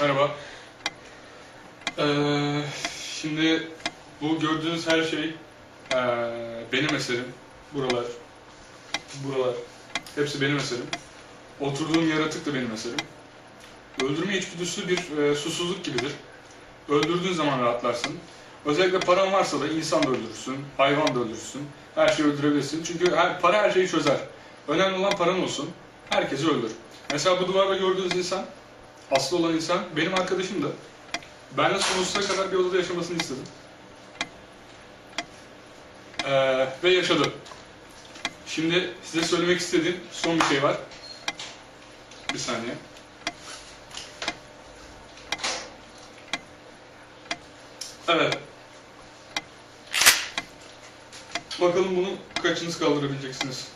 Merhaba. Ee, şimdi bu gördüğünüz her şey ee, benim eserim. Buralar, buralar. Hepsi benim eserim. Oturduğum yaratık da benim eserim. Öldürme içgüdüsü bir ee, susuzluk gibidir. Öldürdüğün zaman rahatlarsın. Özellikle paran varsa da insan da öldürürsün, hayvan da öldürürsün. Her şeyi öldürebilirsin. Çünkü her, para her şeyi çözer. Önemli olan paran olsun. Herkesi öldür. Mesela bu duvarda gördüğünüz insan, aslı olan insan benim arkadaşımdı. Ben de sonsuza kadar bir odada yaşamasını istedim. Ee, ve yaşadı. Şimdi size söylemek istediğim son bir şey var. Bir saniye. Evet. Bakalım bunu kaçınız kaldırabileceksiniz.